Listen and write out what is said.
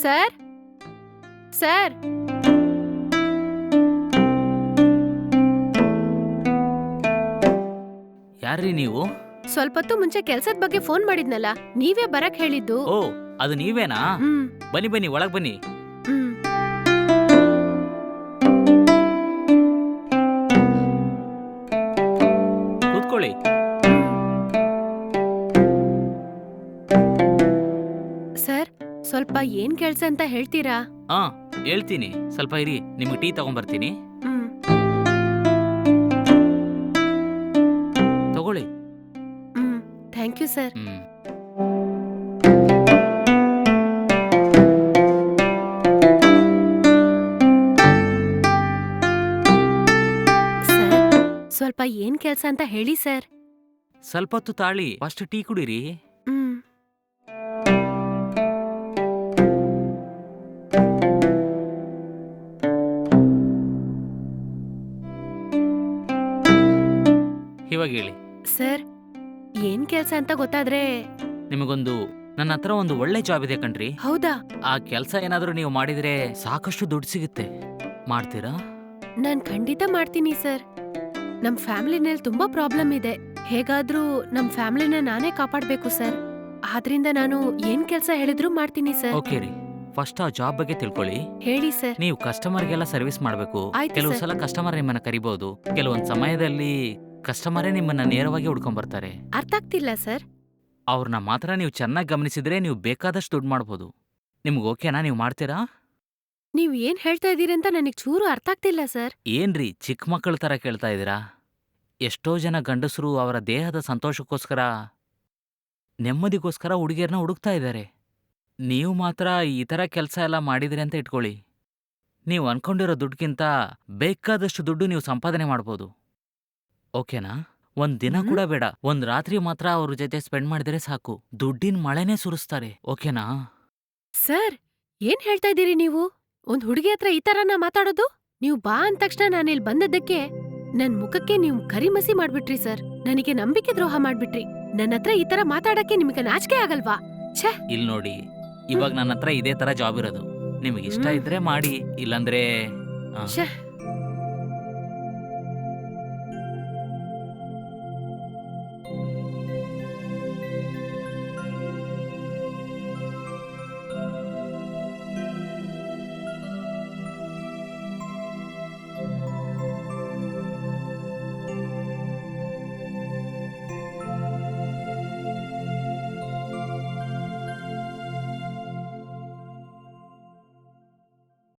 Sir? Sir? ಯಾರ್ರಿ ನೀವು? ಸ್ವಲ್ಪ ಹೊತ್ತು ಮುಂಚೆ ಕೆಲ್ಸದ ಬಗ್ಗೆ ಫೋನ್ ಮಾಡಿದ್ನಲ್ಲ ನೀವೇ ಬರಕ್ ಹೇಳಿದ್ದು. ಓ ಅದು ನೀವೇನಾ? ಹ್ಮ್. ಬನ್ನಿ ಬನ್ನಿ ಒಳಗ್ ಬನ್ನಿ. ಸ್ವಲ್ಪ ಏನ್ ಕೆಲ್ಸ ಅಂತ ಹೇಳ್ತೀರಾ? ಹಾ ಹೇಳ್ತೀನಿ. ಸ್ವಲ್ಪ ಇರಿ ನಿಮ್ಗೆ ಟೀ ತಗೊಂಬರ್ತೀನಿ. ಹ್ಮ್. ತಗೊಳ್ಳಿ. Hmm thank you sir hmm. Sir ಸ್ವಲ್ಪ ಏನ್ ಕೆಲ್ಸ ಅಂತ ಹೇಳಿ ಸರ್ ಸ್ವಲ್ಪ ಹೊತ್ತು ತಾಳಿ ಫಸ್ಟ್ ಟೀ ಕುಡೀರಿ. ಇವಾಗ ಹೇಳಿ. ಸರ್ ಏನ್ ಕೆಲಸ ಅಂತ ಗೊತ್ತಾದ್ರೆ ನಿಮಗೊಂದು ನನ್ನ ಹತ್ರ ಒಂದು ಒಳ್ಳೆ ಜಾಬ್ ಇದೆ ಕಣ್ರಿ. ಹೌದಾ? ಆ ಕೆಲಸ ಏನಾದ್ರೂ ನೀವು ಮಾಡಿದ್ರೆ ಸಾಕಷ್ಟು ದುಡ್ಡು ಸಿಗುತ್ತೆ. ಮಾಡ್ತೀರಾ? ನಾನ್ ಖಂಡಿತ ಮಾಡ್ತೀನಿ ಸರ್. ನಮ್ ಫ್ಯಾಮಿಲಿನಲ್ಲಿ ತುಂಬಾ ಪ್ರಾಬ್ಲಮ್ ಇದೆ. ಹೇಗಾದ್ರೂ ನಮ್ ಫ್ಯಾಮಿಲಿನ ನಾನೇ ಕಾಪಾಡ್ಬೇಕು ಸರ್. ಆದ್ರಿಂದ ನಾನು ಏನ್ ಕೆಲಸ ಹೇಳಿದ್ರು ಮಾಡ್ತೀನಿ ಸರ್. ಓಕೆ ರೀ. ಫಸ್ಟ್ ಆ ಜಾಬ್ ಬಗ್ಗೆ ತಿಳ್ಕೊಳ್ಳಿ. ಹೇಳಿ ಸರ್. ನೀವು ಕಸ್ಟಮರ್ಗೆಲ್ಲ ಸರ್ವಿಸ್ ಮಾಡಬೇಕು. ಆಯ್ತು ಕೆಲವು ಸರ್. ಸಲ ಕಸ್ಟಮರ್ ನಿಮ್ಮನ್ನ ಕರಿಬಹುದು ಕೆಲವೊಂದ್ ಸಮಯದಲ್ಲಿ ಕಸ್ಟಮರೇ ನಿಮ್ಮನ್ನ ನೇರವಾಗಿ ಹುಡ್ಕೊಂಬರ್ತಾರೆ. ಅರ್ಥ ಆಗ್ತಿಲ್ಲ ಸರ್. ಅವ್ರನ್ನ ಮಾತ್ರ ನೀವು ಚೆನ್ನಾಗಿ ಗಮನಿಸಿದ್ರೆ ನೀವು ಬೇಕಾದಷ್ಟು ದುಡ್ಡು ಮಾಡ್ಬೋದು. ನಿಮ್ಗೆ ಓಕೆನಾ? ನೀವು ಮಾಡ್ತೀರಾ? ನೀವು ಏನ್ ಹೇಳ್ತಾ ಇದೀರಿ ಅಂತ ನನಗೆ ಚೂರು ಅರ್ಥ ಆಗ್ತಿಲ್ಲ ಸರ್. ಏನ್ರಿ ಚಿಕ್ಕ ಮಕ್ಕಳ ಥರ ಕೇಳ್ತಾ ಇದ್ದೀರಾ? ಎಷ್ಟೋ ಜನ ಗಂಡಸರು ಅವರ ದೇಹದ ಸಂತೋಷಕ್ಕೋಸ್ಕರ ನೆಮ್ಮದಿಗೋಸ್ಕರ ಹುಡುಗಿಯರನ್ನ ಹುಡುಕ್ತಾ ಇದ್ದಾರೆ. ನೀವು ಮಾತ್ರ ಈ ಥರ ಕೆಲಸ ಎಲ್ಲ ಮಾಡಿದ್ರಿ ಅಂತ ಇಟ್ಕೊಳ್ಳಿ. ನೀವು ಅನ್ಕೊಂಡಿರೋ ದುಡ್ಡಿಗಿಂತ ಬೇಕಾದಷ್ಟು ದುಡ್ಡು ನೀವು ಸಂಪಾದನೆ ಮಾಡ್ಬೋದು. ಓಕೆನಾ? ಒಂದ್ ದಿನ ಕೂಡ ಬೇಡ. ಒಂದ್ ರಾತ್ರಿ ಮಾತ್ರ ಅವ್ರ ಜೊತೆ ಸ್ಪೆಂಡ್ ಮಾಡಿದ್ರೆ ಸಾಕು. ದುಡ್ಡಿನ ಮಳೆನೇ ಸುರಿಸ್ತಾರೆ. ಓಕೆನಾ? ಸರ್ ಏನ್ ಹೇಳ್ತಾ ಇದ್ದೀರಿ ನೀವು? ಒಂದ್ ಹುಡುಗಿ ಹತ್ರ ಈ ತರನ ಮಾತಾಡೋದು? ನೀವು ಬಾ ಅಂದ ತಕ್ಷಣ ನಾನಿಲ್ ಬಂದದ್ದಕ್ಕೆ ನನ್ ಮುಖಕ್ಕೆ ನೀವು ಕರಿಮಸಿ ಮಾಡ್ಬಿಟ್ರಿ ಸರ್. ನನಗೆ ನಂಬಿಕೆ ದ್ರೋಹ ಮಾಡ್ಬಿಟ್ರಿ. ನನ್ನ ಹತ್ರ ಈ ತರ ಮಾತಾಡಕ್ಕೆ ನಿಮಗೆ ನಾಚಿಕೆ ಆಗಲ್ವಾ? ಇಲ್ ನೋಡಿ ಇವಾಗ ನನ್ನ ಹತ್ರ ಇದೇ ತರ ಜಾಬ್ ಇರೋದು. ನಿಮಗೆ ಇಷ್ಟ ಹ್ಮ್. ಇದ್ರೆ ಮಾಡಿ ಇಲ್ಲಂದ್ರೆ ಆ, ಶ್ಯೆ.